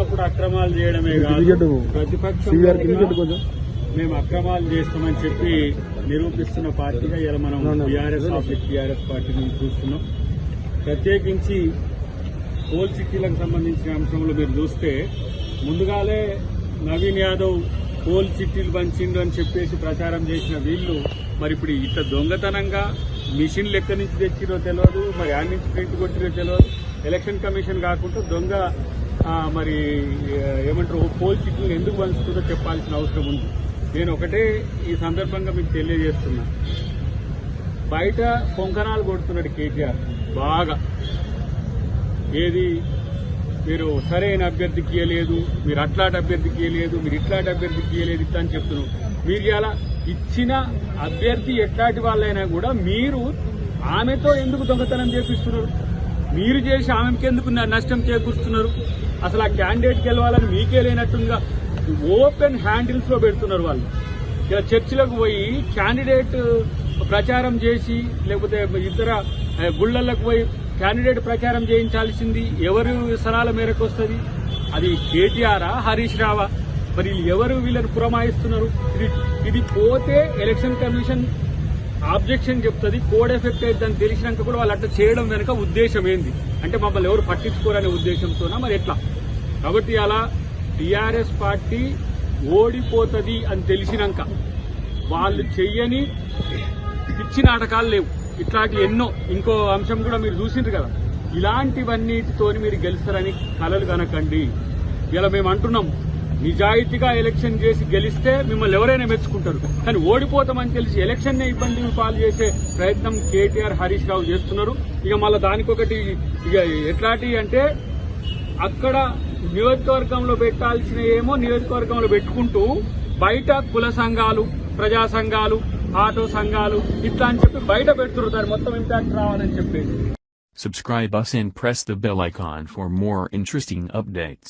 ఎప్పుడు అక్రమాలు చేయడమే కాదు. ప్రతిపక్షం మేము అక్రమాలు చేస్తామని చెప్పి నిరూపిస్తున్న పార్టీగా ఇలా మనం అవును. బీఆర్ఎస్ ఆఫీస్ టీఆర్ఎస్ పార్టీని చూస్తున్నాం. ప్రత్యేకించి కోల్ సిటీలకు సంబంధించిన అంశంలో మీరు చూస్తే ముందుగాలే నవీన్ యాదవ్ కోల్ చిట్టీలు పంచిండు అని చెప్పేసి ప్రచారం చేసిన వీళ్ళు మరి ఇప్పుడు ఇట్లా దొంగతనంగా మిషన్లు ఎక్కడి నుంచి తెచ్చిరో తెలియదు మరి యాడ్ నుంచి ప్రింట్ కొట్టిరో తెలియదు ఎలక్షన్ కమిషన్ కాకుండా దొంగ మరి ఏమంటారు పోల్ చిట్లు ఎందుకు పంచుతుందో చెప్పాల్సిన అవసరం ఉంది. నేను ఒకటే ఈ సందర్భంగా మీకు తెలియజేస్తున్నా. బయట పొంకనాలు కొడుతున్నాడు కేటీఆర్ బాగా. ఏది మీరు సరైన అభ్యర్థికి ఇవ్వలేదు మీరు అట్లాంటి అభ్యర్థికి ఇవ్వలేదు మీరు ఇట్లాంటి అభ్యర్థికి ఇవ్వలేదు ఇట్లా అని చెప్తున్నారు మీరు ఇలా ఇచ్చిన అభ్యర్థి ఎట్లాంటి వాళ్ళైనా కూడా మీరు ఆమెతో ఎందుకు దొంగతనం చేపిస్తున్నారు? మీరు చేసి ఆమెకి ఎందుకు నష్టం చేకూరుస్తున్నారు? అసలు ఆ క్యాండిడేట్ గెలవాలని మీకే లేనట్టుగా ఓపెన్ హ్యాండిల్స్లో పెడుతున్నారు వాళ్ళు. ఇలా చర్చిలకు పోయి క్యాండిడేట్ ప్రచారం చేసి లేకపోతే ఇతర గుళ్ళలకు పోయి క్యాండిడేట్ ప్రచారం చేయించాల్సింది ఎవరు సరాల మేరకు వస్తుంది? అది కేటీఆరా హరీష్ రావా? మరి ఎవరు వీళ్ళని పురమాయిస్తున్నారు? ఇది ఇది పోతే ఎలక్షన్ కమిషన్ ఆబ్జెక్షన్ చెప్తుంది కోడ్ ఎఫెక్ట్ అవుతుందని తెలిసినాక కూడా వాళ్ళు అట్లా చేయడం వెనుక ఉద్దేశం ఏంది? అంటే మమ్మల్ని ఎవరు పట్టించుకోరనే ఉద్దేశంతోనా? మరి ఎట్లా? కాబట్టి అలా టీఆర్ఎస్ పార్టీ ఓడిపోతుంది అని తెలిసినాక వాళ్ళు చెయ్యని పిచ్చి నాటకాలు లేవు. ఇట్లాంటి ఎన్నో ఇంకో అంశం కూడా మీరు చూసిండ్రు కదా. ఇలాంటివన్నిటితోని మీరు గెలుస్తారని కలలు కనకండి. ఇలా మేము అంటున్నాం. నిజాయితీగా ఎలక్షన్ చేసి గెలిస్తే మిమ్మల్ని ఎవరైనా మెచ్చుకుంటారు. కానీ ఓడిపోతామని తెలిసి ఎలక్షన్ నే ఇబ్బంది పాలు చేసే ప్రయత్నం కేటీఆర్ హరీష్ రావు చేస్తున్నారు. ఇక మళ్ళీ దానికొకటి ఇక ఎట్లాంటి అంటే అక్కడ నియోజకవర్గంలో పెట్టాల్సిన ఏమో నియోజకవర్గంలో పెట్టుకుంటూ బయట కుల సంఘాలు ప్రజా సంఘాలు ఆటో సంఘాలు ఇట్లా అని చెప్పి బయట పెడుతున్నారు. మొత్తం ఇంపాక్ట్ రావాలని చెప్పేసి. Subscribe us and press the bell icon for more interesting updates.